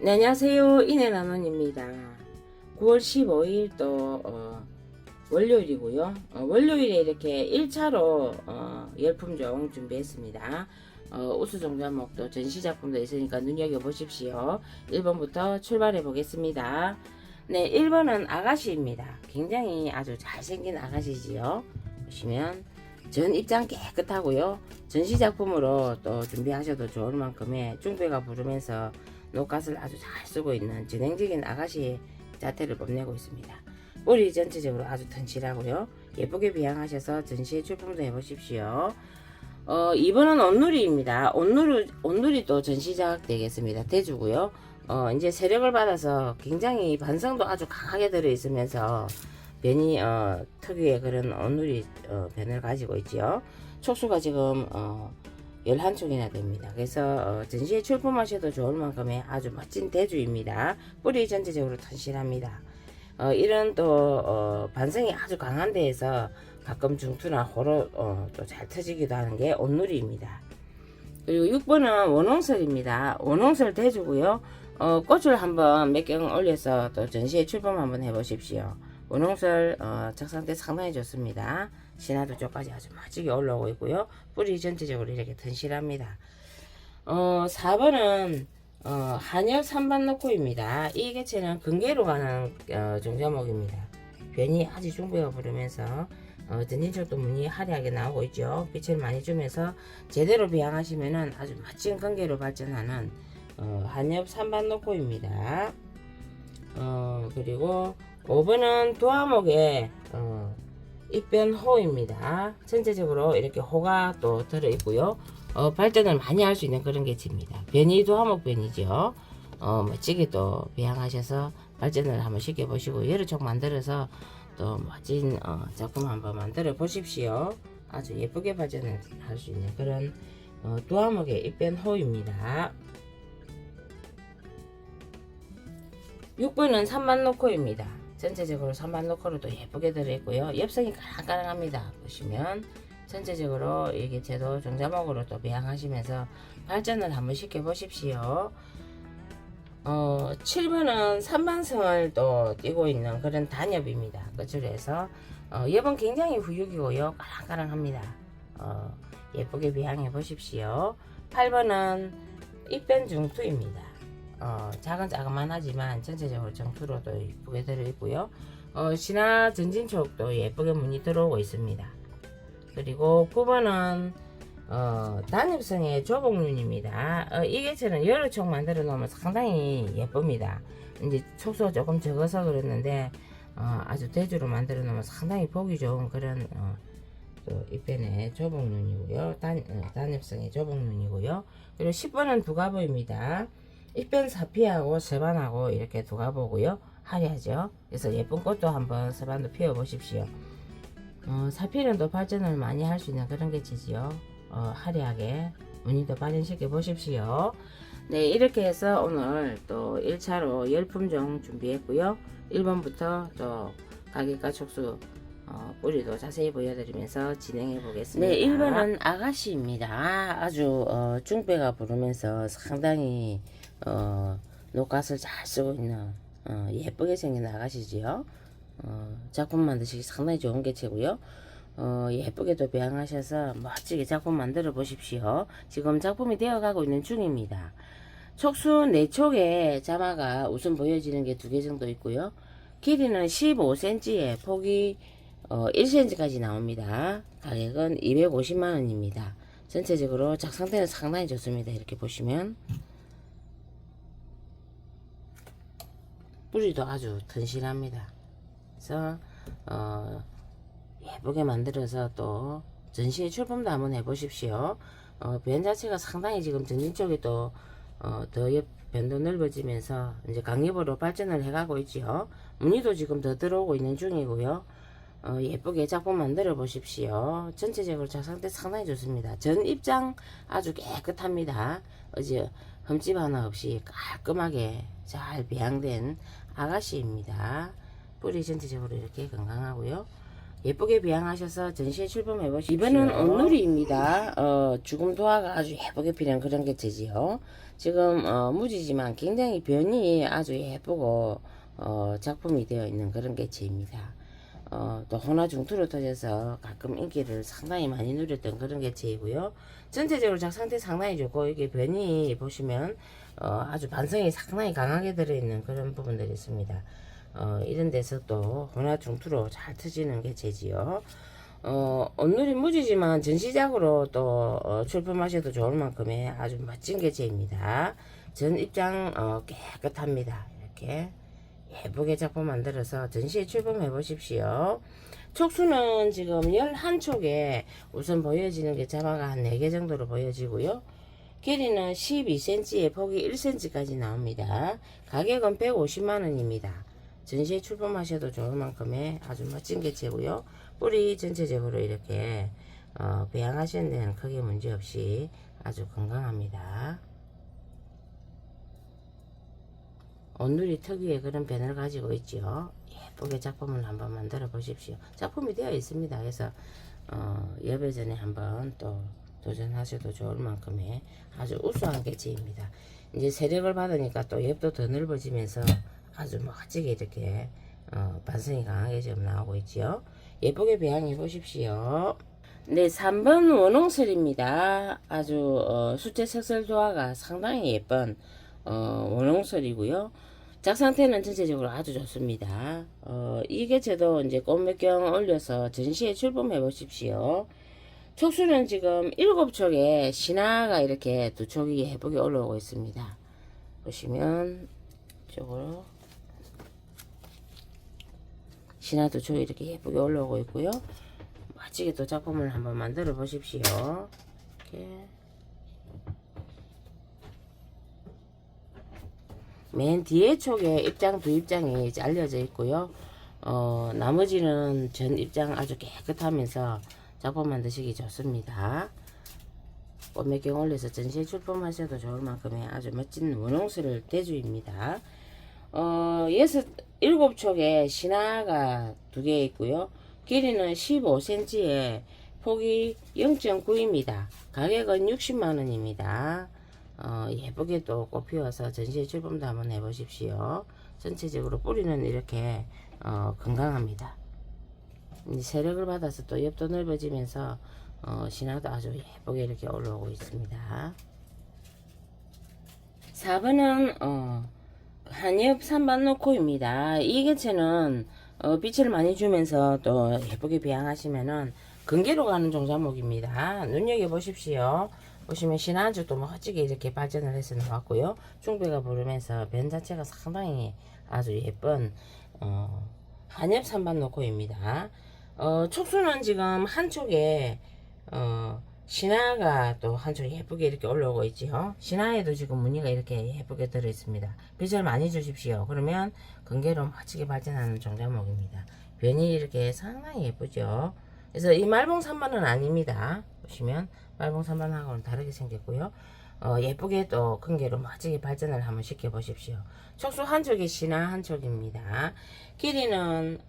네, 안녕하세요. 이내나원입니다. 9월 15일 또 어, 월요일이고요. 어, 월요일에 이렇게 1차로 어, 열품종 준비했습니다. 어, 우수종자목도 전시작품도 있으니까 눈여겨보십시오. 1번부터 출발해 보겠습니다. 네, 1번은 아가씨입니다. 굉장히 아주 잘생긴 아가씨지요. 보시면 전 입장 깨끗하고요. 전시작품으로 또 준비하셔도 좋을 만큼의 중배가 부르면서 녹갓을 아주 잘 쓰고 있는 진행적인 아가씨의 자태를 뽐내고 있습니다. 뿌리 전체적으로 아주 튼실하고요. 예쁘게 비양하셔서 전시에 출품도 해보십시오. 어, 2번은 온누리입니다. 온누리, 온누리도 전시작 되겠습니다. 대주고요. 어, 이제 세력을 받아서 굉장히 반성도 아주 강하게 들어있으면서 변이, 어, 특유의 그런 온누리, 어, 변을 가지고 있지요. 촉수가 지금, 어, 11촉이나 됩니다. 그래서 어, 전시에 출품하셔도 좋을 만큼의 아주 멋진 대주입니다. 뿌리 전체적으로 튼실합니다. 어, 이런 또 어, 반성이 아주 강한 데에서 가끔 중투나 호로 어, 또 잘 터지기도 하는 게 온누리입니다. 그리고 6번은 원홍설입니다. 원홍설 대주고요. 어, 꽃을 한번 몇 경 올려서 또 전시에 출품 한번 해보십시오. 원홍설 어, 작상때 상당히 좋습니다. 신화도 쪽까지 아주 멋지게 올라오고 있고요. 뿌리 전체적으로 이렇게 튼실합니다. 어, 4번은 어, 한엽 삼반노코입니다. 이 개체는 근계로 가는 어, 종자목입니다. 변이 아주 중배가 부르면서 어, 전진척도 무늬 화려하게 나오고 있죠. 빛을 많이 주면서 제대로 비양하시면은 아주 멋진 근계로 발전하는 어, 한엽 삼반노코입니다. 어, 그리고 5번은 도화목의 어, 입변호입니다. 전체적으로 이렇게 호가 또 들어있고요. 어, 발전을 많이 할 수 있는 그런 개체입니다. 변이도 화목변이죠. 어, 멋지게 또 배양하셔서 발전을 한번 시켜보시고 여러 쪽 만들어서 또 멋진 어, 작품 한번 만들어 보십시오. 아주 예쁘게 발전을 할 수 있는 그런 어, 도화목의 입변호입니다. 6번은 삼반노코입니다. 전체적으로 삼반노코로도 예쁘게 들어있고요. 엽성이 까랑까랑합니다. 보시면 전체적으로 이 개체도 종자목으로 또 배양하시면서 발전을 한번 시켜보십시오. 어, 7번은 삼반성을 또 띄고 있는 그런 단엽입니다. 끝으로 해서 어, 엽은 굉장히 후육이고요. 까랑까랑합니다. 어, 예쁘게 비양해 보십시오. 8번은 입변 중투입니다. 어, 작은 작은만 하지만 전체적으로 정투로도 예쁘게 들어있고요. 어, 신화 전진촉도 예쁘게 무늬 들어오고 있습니다. 그리고 9번은 어, 단엽성의 조복눈입니다. 어, 이 개체는 여러 촉 만들어 놓으면 상당히 예쁩니다. 이제 촉수가 조금 적어서 그랬는데 어, 아주 대주로 만들어 놓으면 상당히 보기 좋은 그런 어, 또 입변의 조복눈이고요. 단, 어, 단엽성의 조복눈이고요. 그리고 10번은 두가보입니다. 입변 사피하고 세반하고 이렇게 두가보고요. 화려하죠. 그래서 예쁜 꽃도 한번 세반도 피워 보십시오. 어, 사피는 또 발전을 많이 할 수 있는 그런 개체지요. 어, 화려하게 무늬도 발현시켜 보십시오. 네, 이렇게 해서 오늘 또 1차로 열품종 준비했고요. 1번부터 또 가격과 촉수 어, 뿌리도 자세히 보여드리면서 진행해 보겠습니다. 네, 1번은 아가씨입니다. 아주 어, 중배가 부르면서 상당히 어, 녹갓을 잘 쓰고 있는 어, 예쁘게 생긴 아가씨지요. 어, 작품 만드시기 상당히 좋은 개체고요. 어, 예쁘게도 배양하셔서 멋지게 작품 만들어 보십시오. 지금 작품이 되어가고 있는 중입니다. 촉수 4촉에 자마가 우선 보여지는 게 두 개 정도 있고요. 길이는 15cm에 폭이 어, 1cm까지 나옵니다. 가격은 250만원입니다. 전체적으로 작 상태는 상당히 좋습니다. 이렇게 보시면 뿌리도 아주 튼실합니다. 그래서 어, 예쁘게 만들어서 또 전시회 출품도 한번 해보십시오. 어, 변 자체가 상당히 지금 전진 쪽에 또 어, 더 옆, 변도 넓어지면서 이제 강립으로 발전을 해가고 있지요. 무늬도 지금 더 들어오고 있는 중이고요. 어, 예쁘게 작품 만들어 보십시오. 전체적으로 작상태 상당히 좋습니다. 전 입장 아주 깨끗합니다. 어제 흠집 하나 없이 깔끔하게 잘 배양된 아가씨입니다. 뿌리 전체적으로 이렇게 건강하고요. 예쁘게 비양하셔서 전시에 출범해 보시죠. 이번은 온누리입니다. 어, 죽음 도화가 아주 예쁘게 피는 그런 개체지요. 지금 어, 무지지만 굉장히 변이 아주 예쁘고 어, 작품이 되어 있는 그런 개체입니다. 어, 또 혼화중투로 터져서 가끔 인기를 상당히 많이 누렸던 그런 개체이고요. 전체적으로 작 상태 상당히 좋고 이게 변이 보시면 어, 아주 반성이 상당히 강하게 들어있는 그런 부분들이 있습니다. 어, 이런 데서 또 혼화중투로 잘 터지는 개체지요. 어, 온누리 무지지만 전시작으로 또 어, 출품하셔도 좋을 만큼의 아주 멋진 개체입니다. 전 입장 어, 깨끗합니다. 이렇게 예쁘게 작품 만들어서 전시에 출품해 보십시오. 촉수는 지금 11촉에 우선 보여지는 게 자마가 한 4개 정도로 보여지고요. 길이는 12cm에 폭이 1cm까지 나옵니다. 가격은 150만원입니다. 전시에 출품하셔도 좋을 만큼의 아주 멋진 개체고요. 뿌리 전체적으로 이렇게 어, 배양하시는 데는 크게 문제없이 아주 건강합니다. 온누리 특유의 그런 변을 가지고 있죠. 예쁘게 작품을 한번 만들어 보십시오. 작품이 되어 있습니다. 그래서 어, 여배전에 한번 또 도전하셔도 좋을 만큼의 아주 우수한 개체입니다. 이제 세력을 받으니까 또 엽도 더 넓어지면서 아주 멋지게 이렇게 어, 반성이 강하게 지금 나오고 있지요. 예쁘게 배양해 보십시오. 네, 3번 원홍설입니다. 아주 어, 수채 색설 조화가 상당히 예쁜 어, 원홍설이고요. 작 상태는 전체적으로 아주 좋습니다. 어, 이 개체도 이제 꽃몇경 올려서 전시에 출품해 보십시오. 촉수는 지금 7촉에 신화가 이렇게 두 촉이 예쁘게 올라오고 있습니다. 보시면 이쪽으로 신화 두 촉이 이렇게 예쁘게 올라오고 있고요. 멋지게 또 작품을 한번 만들어 보십시오. 이렇게 맨 뒤에 촉에 입장 두 입장이 잘려져 있고요. 어, 나머지는 전 입장 아주 깨끗하면서 작품 만드시기 좋습니다. 꽃매경 올려서 전시에 출품하셔도 좋을 만큼의 아주 멋진 원홍스를 대주입니다. 어, 여섯, 일곱 촉에 신화가 두 개 있고요. 길이는 15cm에 폭이 0.9입니다. 가격은 60만원입니다. 어, 예쁘게 또 꽃피워서 전시에 출품도 한번 해보십시오. 전체적으로 뿌리는 이렇게 어, 건강합니다. 세력을 받아서 또 옆도 넓어지면서 어, 신화도 아주 예쁘게 이렇게 올라오고 있습니다. 4번은 어, 한엽 산반 노코입니다. 이 개체는 어, 빛을 많이 주면서 또 예쁘게 배양하시면은 근계로 가는 종자목입니다. 눈여겨보십시오. 보시면 신한죽도 멋지게 이렇게 발전을 해서 나왔고요. 중배가 부르면서 변 자체가 상당히 아주 예쁜 어, 한엽 산반 노코입니다. 어, 촉수는 지금 한쪽에 어, 신화가 또 한쪽 예쁘게 이렇게 올라오고 있지요. 신화에도 지금 무늬가 이렇게 예쁘게 들어 있습니다. 빛을 많이 주십시오. 그러면 근계로 멋지게 발전하는 종자목입니다. 변이 이렇게 상당히 예쁘죠. 그래서 이 말봉 3번은 아닙니다. 보시면 말봉 3번하고는 다르게 생겼고요. 어, 예쁘게 또 근계로 멋지게 발전을 한번 시켜 보십시오. 촉수 한쪽이 신화 한쪽입니다. 길이는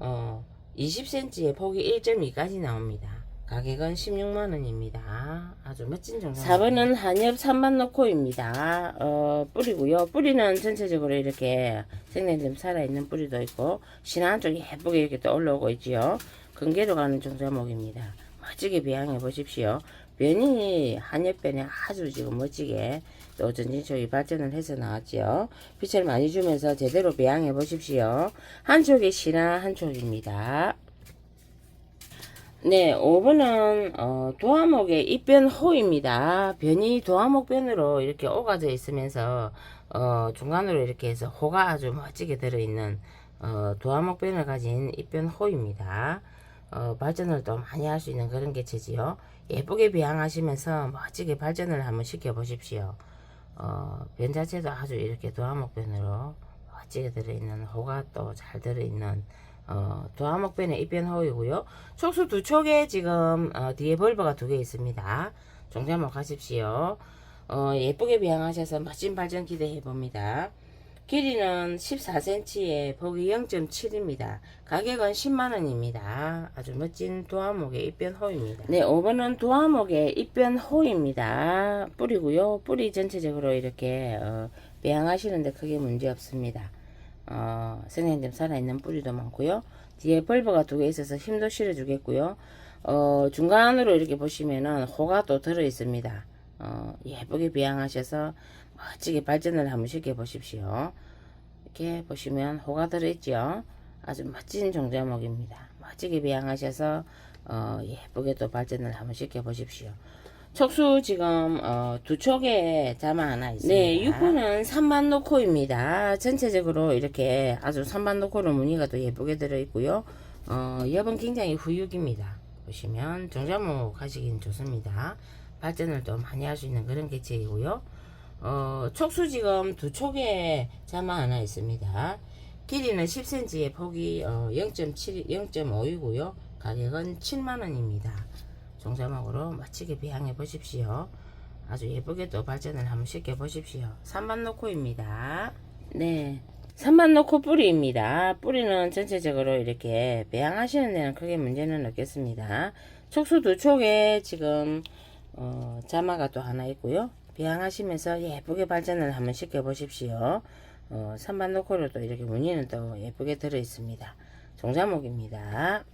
어, 20cm에 폭이 1.2까지 나옵니다. 가격은 16만원입니다. 아주 멋진 정상. 4번은 한엽 3만 노코입니다. 어, 뿌리고요. 뿌리는 전체적으로 이렇게 생내 좀 살아있는 뿌리도 있고, 신화 한쪽이 예쁘게 이렇게 또 올라오고 있지요. 근계로 가는 종자목입니다. 멋지게 배양해 보십시오. 변이 한엽변이 아주 지금 멋지게 또 전진쪽이 발전을 해서 나왔지요. 빛을 많이 주면서 제대로 배양해 보십시오. 한쪽이 신화 한쪽입니다. 네, 5번은 어, 도화목의 입변 호입니다. 변이 도화목변으로 이렇게 오가져 있으면서 어, 중간으로 이렇게 해서 호가 아주 멋지게 들어있는 어, 도화목변을 가진 입변 호입니다. 어, 발전을 또 많이 할 수 있는 그런 개체지요. 예쁘게 배양하시면서 멋지게 발전을 한번 시켜 보십시오. 어, 변 자체도 아주 이렇게 도화목변으로 멋지게 들어있는 호가 또 잘 들어있는 어, 도화목변의 입변호이고요. 촉수 두 촉에 지금 어, 뒤에 벌버가 두 개 있습니다. 종자목 하십시오. 어, 예쁘게 배양하셔서 멋진 발전 기대해 봅니다. 길이는 14cm에 폭이 0.7입니다. 가격은 10만원입니다. 아주 멋진 도화목의 입변호입니다. 네, 5번은 도화목의 입변호입니다. 뿌리고요. 뿌리 전체적으로 이렇게 어, 배양하시는데 크게 문제 없습니다. 어, 선생님 살아있는 뿌리도 많고요. 뒤에 벌브가 두 개 있어서 힘도 실어주겠고요. 어, 중간으로 이렇게 보시면은 호가 또 들어 있습니다. 어, 예쁘게 배양하셔서 멋지게 발전을 한번 시켜 보십시오. 이렇게 보시면 호가 들어 있죠. 아주 멋진 종자목입니다. 멋지게 배양하셔서 어, 예쁘게 또 발전을 한번 시켜 보십시오. 촉수 지금 어, 두 촉에 자마 하나 있습니다. 네, 6호는 3만 노코입니다. 전체적으로 이렇게 아주 3만 노코로 무늬가 또 예쁘게 들어 있고요. 어, 엽은 굉장히 후육입니다. 보시면 정자목 하시긴 좋습니다. 발전을 또 많이 할 수 있는 그런 개체이고요. 어, 촉수 지금 두 촉에 자마 하나 있습니다. 길이는 10cm에 폭이 어, 0.7, 0.5이고요. 가격은 7만원입니다. 종자목으로 멋지게 배양해 보십시오. 아주 예쁘게 또 발전을 한번 시켜 보십시오. 3만 노코입니다. 네. 3만 노코 뿌리입니다. 뿌리는 전체적으로 이렇게 배양하시는 데는 크게 문제는 없겠습니다. 촉수 두 촉에 지금 어, 자마가 또 하나 있고요. 배양하시면서 예쁘게 발전을 한번 시켜 보십시오. 어, 3만 노코로 또 이렇게 무늬는 또 예쁘게 들어 있습니다. 종자목입니다.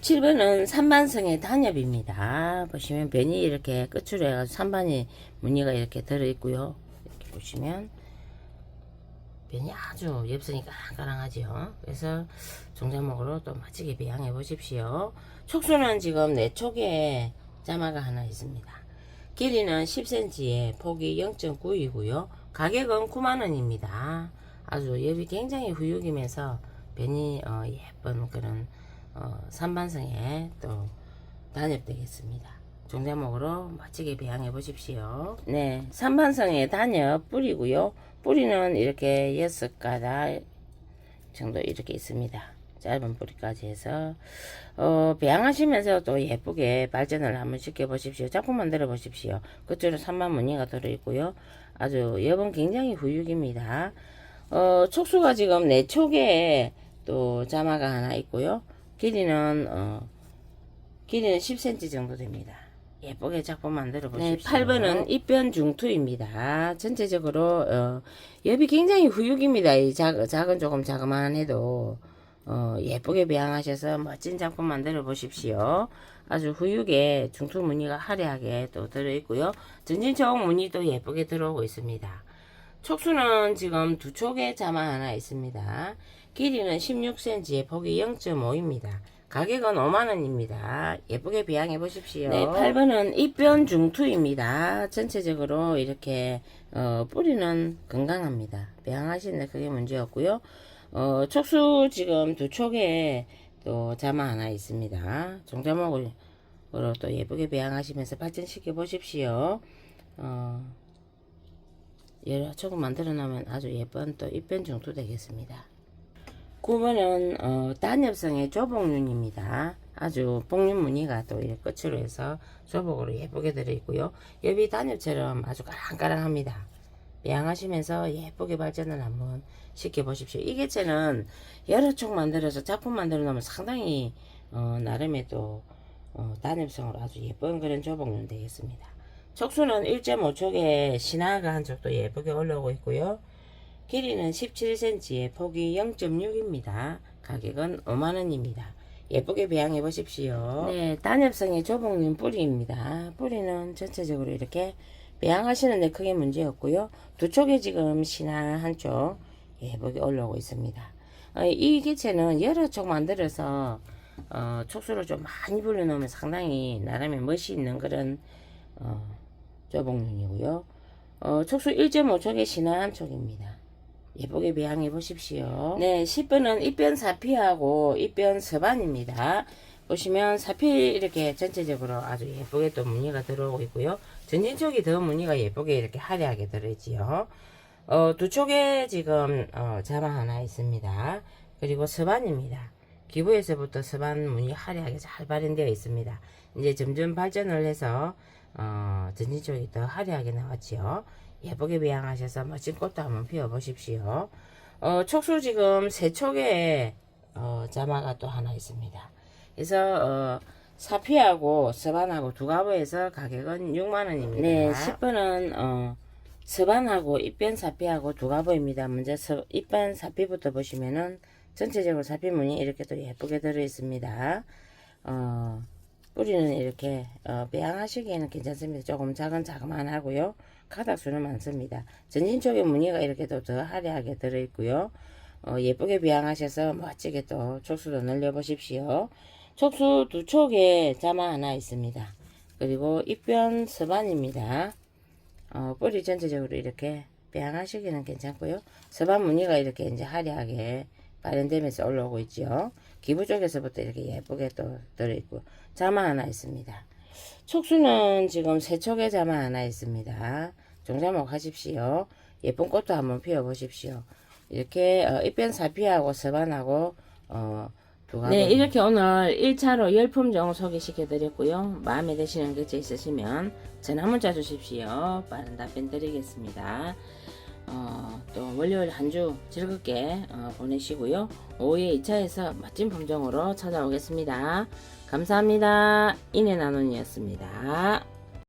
7번은 삼반성의 단엽입니다. 보시면 변이 이렇게 끝으로 해가지고 삼반이 무늬가 이렇게 들어있고요. 이렇게 보시면 변이 아주 엽선이 까랑까랑하죠. 그래서 종자목으로 또 멋지게 배양해 보십시오. 촉수는 지금 네 촉에 자마가 하나 있습니다. 길이는 10cm에 폭이 0.9이고요. 가격은 9만원입니다. 아주 엽이 굉장히 후육이면서 변이 어, 예쁜 그런 어, 삼반성에 또 단엽되겠습니다. 종자목으로 멋지게 배양해 보십시오. 네, 삼반성에 단엽 뿌리고요. 뿌리는 이렇게 여섯 가닥 정도 이렇게 있습니다. 짧은 뿌리까지 해서 어, 배양하시면서 또 예쁘게 발전을 한번 시켜 보십시오. 작품 만들어 보십시오. 그쪽으로 3만 무늬가 들어 있고요. 아주 엽은 굉장히 후육입니다. 어, 촉수가 지금 네 촉에 또 자마가 하나 있고요. 길이는 어, 길이는 10cm 정도 됩니다. 예쁘게 작품 만들어 보십시오. 네, 8번은 입변 중투입니다. 전체적으로 어, 엽이 굉장히 후육입니다. 이 작, 작은 조금 자그마해도 어, 예쁘게 배양하셔서 멋진 작품 만들어 보십시오. 아주 후육에 중투 무늬가 화려하게 또 들어 있고요. 전진적 무늬도 예쁘게 들어오고 있습니다. 촉수는 지금 두 촉에 자마 하나 있습니다. 길이는 16cm에 폭이 0.5입니다. 가격은 5만원입니다. 예쁘게 배양해 보십시오. 네, 8번은 입변 중투입니다. 전체적으로 이렇게 어, 뿌리는 건강합니다. 배양하시는데 크게 문제 없고요. 어, 촉수 지금 두 촉에 또 자마 하나 있습니다. 종자목으로 또 예쁘게 배양하시면서 발전시켜 보십시오. 어, 여러 촉을 만들어 놓으면 아주 예쁜 또 입변 중투 되겠습니다. 9번은 어, 단엽성의 조복륜입니다. 아주 복륜 무늬가 또 이렇게 끝으로 해서 조복으로 예쁘게 들어있고요. 엽이 단엽처럼 아주 까랑까랑합니다. 배양하시면서 예쁘게 발전을 한번 시켜보십시오. 이 개체는 여러 촉 만들어서 작품 만들어 놓으면 상당히 어, 나름의 또 어, 단엽성으로 아주 예쁜 그런 조복륜 되겠습니다. 촉수는 1.5촉에 신화가 한 쪽도 예쁘게 올라오고 있고요. 길이는 17cm에 폭이 0.6입니다. 가격은 5만원입니다. 예쁘게 배양해 보십시오. 네, 단엽성의 조복륜 뿌리입니다. 뿌리는 전체적으로 이렇게 배양하시는데 크게 문제 없고요. 두 쪽에 지금 신화 한쪽 예쁘게 올라오고 있습니다. 어, 이 개체는 여러 쪽 만들어서 어, 촉수를 좀 많이 불려놓으면 상당히 나름의 멋이 있는 그런 어, 조복륜이고요. 어, 촉수 1.5촉에 신화 한쪽입니다. 예쁘게 배양해 보십시오. 네, 10번은 입변 사피하고 입변 서반입니다. 보시면 사피 이렇게 전체적으로 아주 예쁘게 또 무늬가 들어오고 있고요. 전진 쪽이 더 무늬가 예쁘게 이렇게 화려하게 들어있지요. 어, 두 쪽에 지금 어, 자마 하나 있습니다. 그리고 서반입니다. 기부에서부터 서반 무늬 화려하게 잘 발현되어 있습니다. 이제 점점 발전을 해서 어, 전진 쪽이 더 화려하게 나왔지요. 예쁘게 배양하셔서 멋진 꽃도 한번 피워보십시오. 어, 촉수 지금 세 촉에 어, 자마가 또 하나 있습니다. 그래서 어, 사피하고 서반하고 두 가구에서 가격은 6만원입니다. 네, 10번은 어, 서반하고 입변 사피하고 두 가구입니다. 먼저 서, 입변 사피부터 보시면은 전체적으로 사피무늬 이렇게 또 예쁘게 들어있습니다. 어, 뿌리는 이렇게 어, 배양하시기에는 괜찮습니다. 조금 작은 자그만 하고요. 가닥수는 많습니다. 전진 쪽에 무늬가 이렇게 또 더 화려하게 들어있고요. 어, 예쁘게 배양하셔서 멋지게 또 촉수도 늘려보십시오. 촉수 두 촉에 자마 하나 있습니다. 그리고 입변 서반입니다. 어, 뿌리 전체적으로 이렇게 배양하시기는 괜찮고요. 서반 무늬가 이렇게 이제 화려하게 발현되면서 올라오고 있죠. 기부 쪽에서부터 이렇게 예쁘게 또 들어있고 자마 하나 있습니다. 촉수는 지금 세 촉에 자마 하나 있습니다. 종자목 하십시오. 예쁜 꽃도 한번 피워보십시오. 이렇게 어, 입변 사피하고 서반하고 어, 네, 이렇게 오늘 1차로 열품종 소개시켜 드렸고요. 마음에 드시는 글자 있으시면 전화 문자 주십시오. 빠른 답변 드리겠습니다. 어, 또 월요일 한 주 즐겁게 어, 보내시고요. 오후에 2차에서 멋진 품종으로 찾아오겠습니다. 감사합니다. 인해 나눔이었습니다.